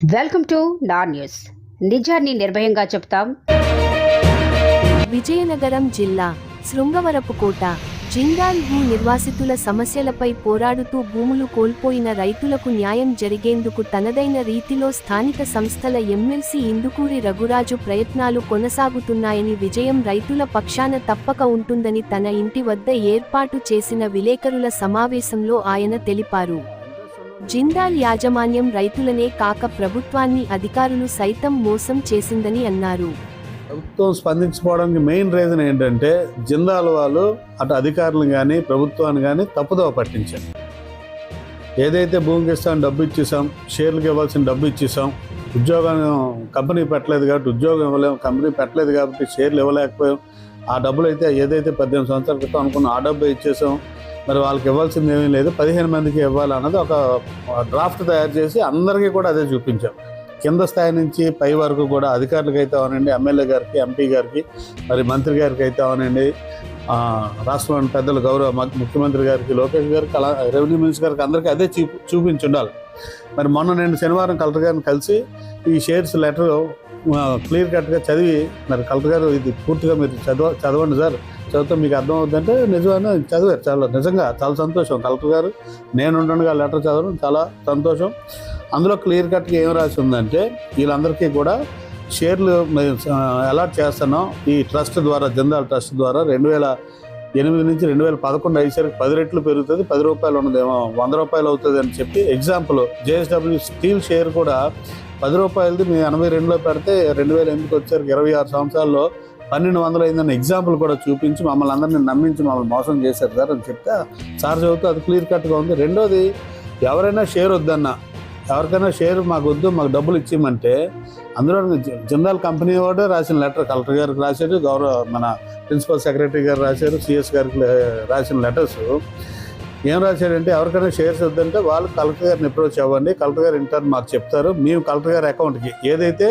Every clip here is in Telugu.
వెల్కమ్ టు నా న్యూస్ నిజాన్ని నిర్భయంగా చెప్తాం విజయనగరం జిల్లా శృంగవరపుకోట జిందాల్ భూ నిర్వాసితుల సమస్యలపై పోరాడుతూ భూములు కోల్పోయిన రైతులకు న్యాయం జరిగేందుకు తనదైన రీతిలో స్థానిక సంస్థల ఎమ్మెల్సీ ఇందుకూరి రఘురాజు ప్రయత్నాలు కొనసాగుతున్నాయని విజయం రైతుల పక్షాన తప్పక ఉంటుందని తన ఇంటి వద్ద ఏర్పాటు చేసిన విలేకరుల సమావేశంలో ఆయన తెలిపారు. జిందాల్ యాజమాన్యం రైతులనే కాక ప్రభుత్వాన్ని అధికారులు సైతం మోసం చేసిందని అన్నారు. ప్రభుత్వం స్పందించుకోవడానికి మెయిన్ రీజన్ ఏంటంటే జిందాల్ వాళ్ళు అటు అధికారులను కానీ ప్రభుత్వాన్ని కానీ తప్పుదోవ పట్టించారు. ఏదైతే భూమికి ఇస్తాం డబ్బు ఇచ్చేసాం షేర్లకు ఇవ్వాల్సిన డబ్బు ఇచ్చేసాం ఉద్యోగం కంపెనీ పెట్టలేదు కాబట్టి ఉద్యోగం ఇవ్వలేము కంపెనీ పెట్టలేదు కాబట్టి షేర్లు ఇవ్వలేకపోయాం ఆ డబ్బులు అయితే ఏదైతే పద్దెనిమిది సంవత్సరాల క్రితం అనుకున్న ఆ డబ్బు ఇచ్చేసాం మరి వాళ్ళకి ఇవ్వాల్సింది ఏమీ లేదు. పదిహేను మందికి ఇవ్వాలన్నది ఒక డ్రాఫ్ట్ తయారు చేసి అందరికీ కూడా అదే చూపించాం. కింద స్థాయి నుంచి పై వరకు కూడా అధికారులకు అయితే అవనండి ఎమ్మెల్యే గారికి ఎంపీ గారికి మరి మంత్రి గారికి అయితే అవనండి. ఆ, రాష్ట్రంలోని పెద్దలు గౌరవ ముఖ్యమంత్రి గారికి లోకేష్ గారికి అలా రెవెన్యూ మినిస్టర్ గారికి అందరికీ అదే చూపి చూపించుండాలి. మరి మొన్న నేను శనివారం కలెక్టర్ గారిని కలిసి ఈ షేర్స్ లెటర్ క్లియర్ కట్గా చదివి మరి కలెక్టర్ గారు ఇది పూర్తిగా మీరు చదవ చదవండి సార్. చదివితే మీకు అర్థం అవుతుందంటే నిజమైన చదివారు చాలా నిజంగా చాలా సంతోషం. కలెక్టర్ గారు నేను ఉండగా లెటర్ చదవడం చాలా సంతోషం. అందులో క్లియర్ కట్గా ఏం రాసి ఉందంటే వీళ్ళందరికీ కూడా షేర్లు మేము, అలాట్ చేస్తున్నాం. ఈ ట్రస్ట్ ద్వారా జందాల్ ట్రస్ట్ ద్వారా రెండు వేల ఎనిమిది నుంచి రెండు వేల పదకొండు అయ్యేసరికి పది రెట్లు పెరుగుతుంది. పది రూపాయలు ఉన్నదేమో వంద రూపాయలు అవుతుంది అని చెప్పి ఎగ్జాంపుల్ జేఎస్డబ్ల్యూ స్టీల్ షేర్ కూడా పది రూపాయలది మీ ఎనభై రెండులో పెడితే రెండు వేల ఎనిమిదికి వచ్చేసరికి ఇరవై ఆరు సంవత్సరాల్లో పన్నెండు వందలు అయిందని ఎగ్జాంపుల్ కూడా చూపించి మమ్మల్ని అందరినీ నమ్మించి మమ్మల్ని మోసం చేశారు సార్ అని చెప్తే సార్ చదువుతూ అది క్లియర్ కట్గా ఉంది. రెండోది ఎవరైనా షేర్ వద్దన్నా ఎవరికైనా షేర్ మాకు వద్దు మాకు డబ్బులు ఇచ్చేయమంటే అందులో జనరల్ జిందాల్ కంపెనీ వాడే రాసిన లెటర్ కలెక్టర్ గారికి రాశారు గౌరవ మన ప్రిన్సిపల్ సెక్రటరీ గారు రాశారు సిఎస్ గారికి రాసిన లెటర్స్ ఏం రాశారంటే ఎవరికైనా షేర్స్ వద్దంటే వాళ్ళు కలెక్టర్ గారిని అప్రోచ్ అవ్వండి. కలెక్టర్ గారు ఇంటర్న్ మాకు చెప్తారు. మేము కలెక్టర్ గారి అకౌంట్కి ఏదైతే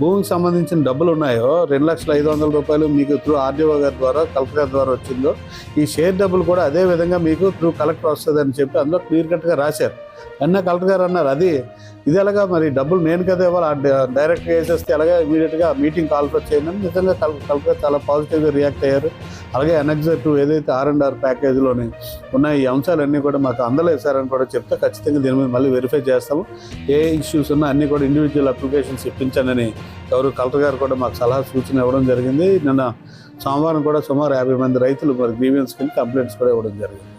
భూమికి సంబంధించిన డబ్బులు ఉన్నాయో రెండు లక్షల ఐదు వందల రూపాయలు మీకు త్రూ ఆర్డీఓ గారి ద్వారా కలెక్టర్ గారి ద్వారా వచ్చిందో ఈ షేర్ డబ్బులు కూడా అదే విధంగా మీకు త్రూ కలెక్టర్ వస్తుంది అని చెప్పి అందులో క్లియర్ కట్గా రాశారు. అన్న కలెక్టర్ గారు అన్నారు అది ఇది ఎలాగా మరి డబ్బులు నేను కదా ఇవ్వాలి డైరెక్ట్గా వేసేస్తే ఎలాగా ఇమీడియట్గా మీటింగ్ కాల్ఫర్ చేయండి అని నిజంగా కలెక్టర్ గారు చాలా పాజిటివ్గా రియాక్ట్ అయ్యారు. అలాగే ఎనెక్సర్ టూ ఏదైతే ఆర్ అండ్ ఆర్ ప్యాకేజీలోని ఉన్న ఈ అంశాలన్నీ కూడా మాకు అందలేదు సార్ అని కూడా చెప్తే ఖచ్చితంగా దీని మీద మళ్ళీ వెరిఫై చేస్తాము. ఏ ఇష్యూస్ ఉన్నా అన్నీ కూడా ఇండివిజువల్ అప్లికేషన్స్ ఇప్పించానని ఎవరు కలెక్టర్ గారు కూడా మాకు సలహా సూచన ఇవ్వడం జరిగింది. నిన్న సోమవారం కూడా సుమారు యాభై మంది రైతులు మరి గ్రీవియన్స్కి కంప్లైంట్స్ కూడా ఇవ్వడం జరిగింది.